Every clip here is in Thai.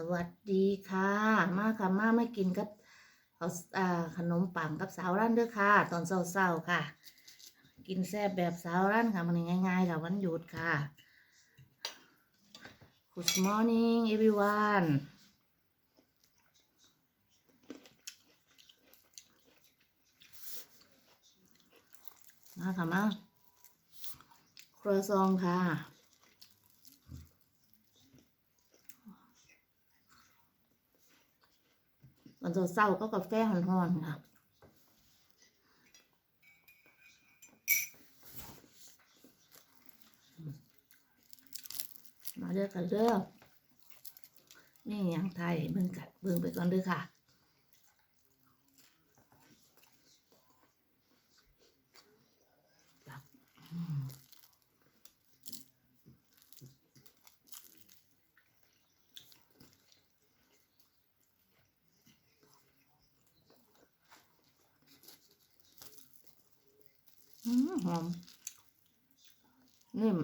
สวัสดีค่ะ มาค่ะมาไม่กินกับเขาอ่าขนมปังกับสาวร้านเด้อค่ะ ตอนเช้าๆค่ะ กินแซ่บแบบสาวร้านค่ะมันง่ายๆค่ะวันหยุดค่ะ Good morning everyone มาค่ะมาครัวซองค่ะ ตอนเช้าก็กาแฟหอนๆค่ะมาเด้อกันเด้อนี่ยังไทยเบิ่งกัดเบิ่งไปก่อนเด้อค่ะ หอมนิ่ม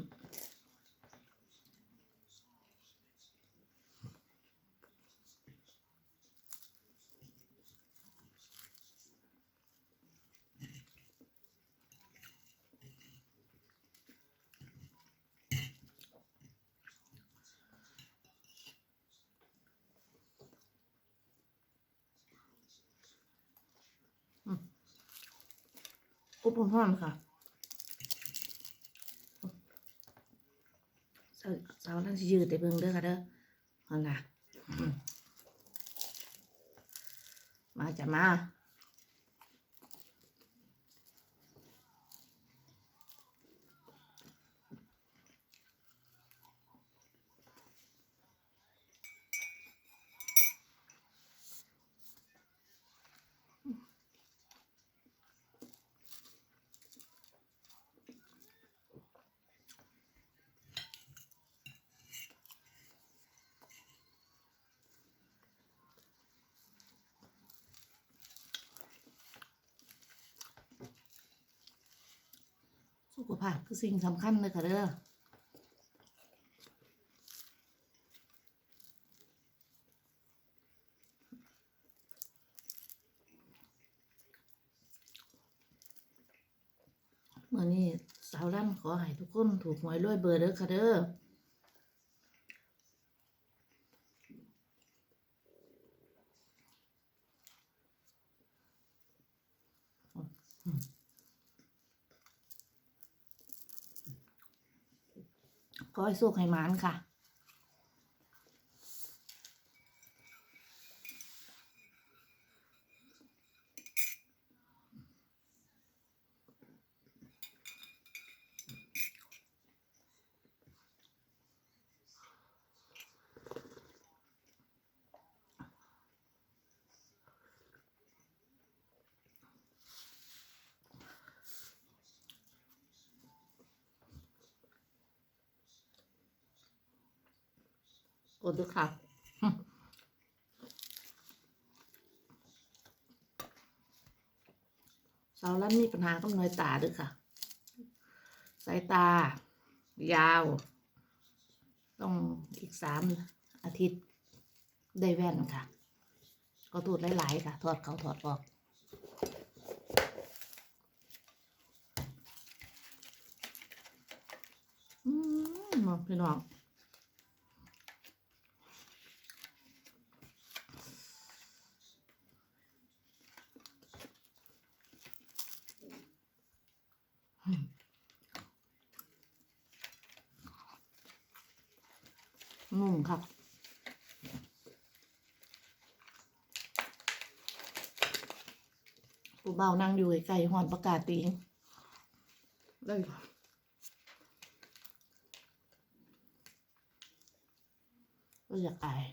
อุบหอมค่ะสาวสานั่งยืดแต่เบิ่งเด้อค่ะเด้อเอาล่ะอืมมาจะมา สุขภาพคือสิ่งสำคัญเลยค่ะเด้อเมื่อนี้สาวร่ำขอให้ทุกคนถูกหวยรวยเบอร์เด้อค่ะเด้อ ขอให้สุขให้หมานค่ะ กดด้วยค่ะสาวรันมีปัญหากับน้อยตาด้วยค่ะ สายตา ยาว ต้องอีกสามอาทิตย์ได้แว่นค่ะ ก็ตูดหลายๆค่ะ ถอดเขาถอดออกอืมพี่น้อง นุ่มครับผู้เบานั่งอยู่ไกลๆหอนประกาศตีงได้ปะก็อยากอาย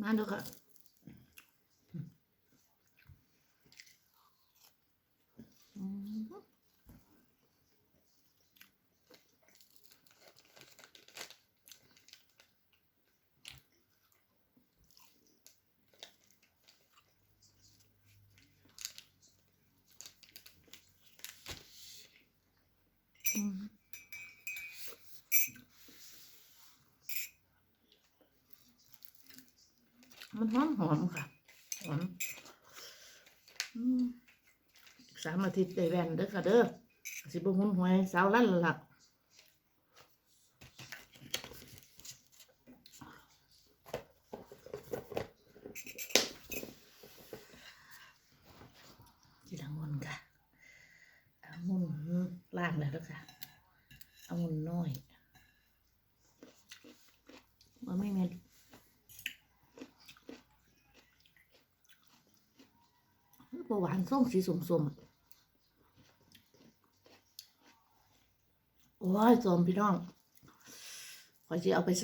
มาดูค่ะ มันหอมหอมค่ะ หอมสามอาทิตย์ได้แวนเด้อค่ะเด้อสิบหุ่นหวยสาวลั่นหลัก ล่างแล้วเด้อค่ะเอามุนน้อยว่าไม่เม็ดบหวานส้มสีสมสมโอ้ยสมพี่น้อง ขอจะเอาไปส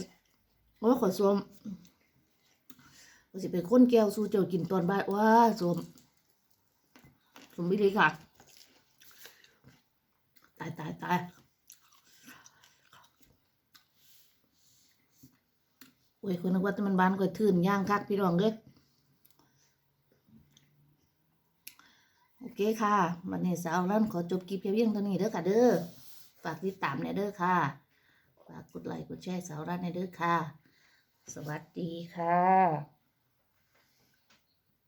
โอ้ยขอสมขอจะไปค้นแก้วสู้เจ้ากินตอนบ่ายว้าสมสมไม่ดีค่ะ ตายตายตายโอ้ยคนนึกว่ามันบานก็ทื่นย่างคักพี่น้องเด้อโอเคค่ะวันนี้สาวร้านขอจบคลิปเพียงเพียงเท่านี้เด้อค่ะเด้อฝากติดตามในเด้อค่ะฝากกดไลค์กดแชร์สาวร้านในเด้อค่ะ สวัสดีค่ะ